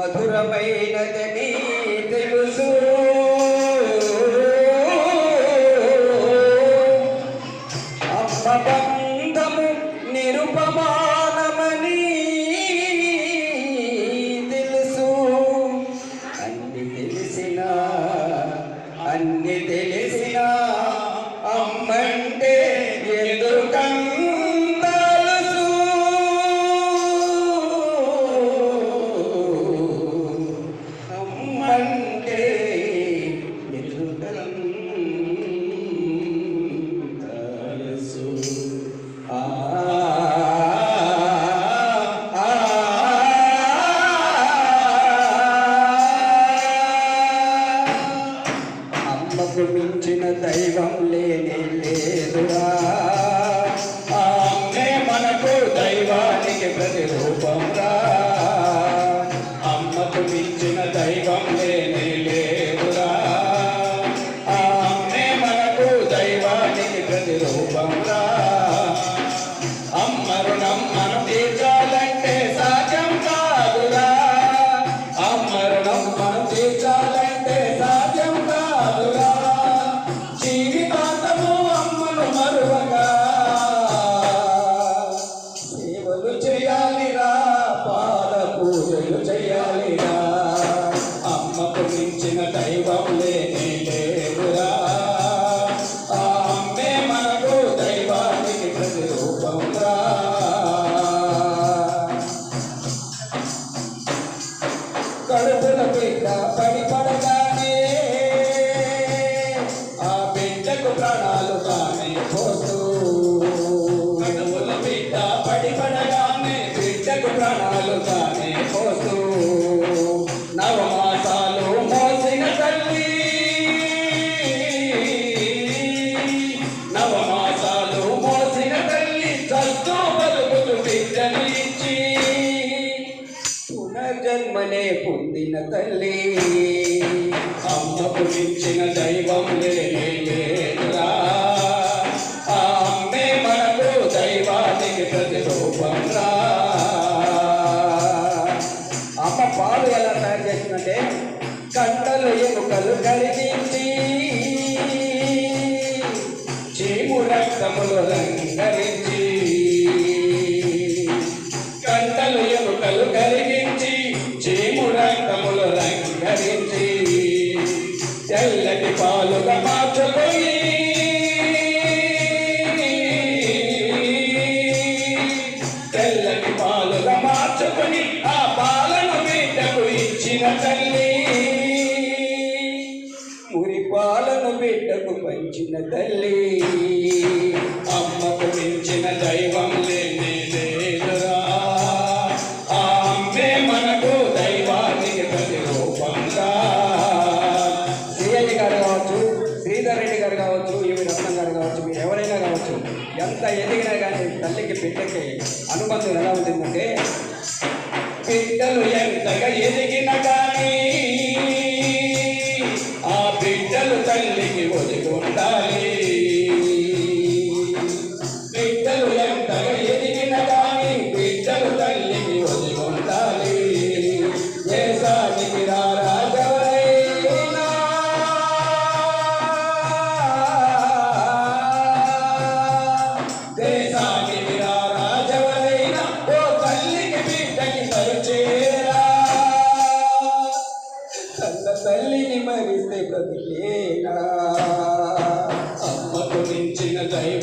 మధురమైనదని తెలుసు. అమ్మబంధము నిరుపమానమని తెలుసు. అన్ని తెలుసు దైవం లేని లేదురా అమ్మే మనకు దైవానికి ప్రతిరూపం రా అమ్మకు మించిన దైవం లేని లేదురా అమ్మే మనకు దైవానికి ప్రతిరూపం ప్రాణాలు కానీ పోతూ కడుపుల బిడ్డ పడిపడగానే బిడ్డకు ప్రాణాలు కానీ తల్లి నవమాసాలు మోసిన తల్లి పొందిన తల్లి. అమ్మకు ఇచ్చిన దైవ Eu Galera, ఎంత ఎదిగినా కానీ తల్లికి బిడ్డకి అనుబంధం ఎలా ఉంటుందంటే బిడ్డలు వదిలేరా అమ్మకు మించిన దైవం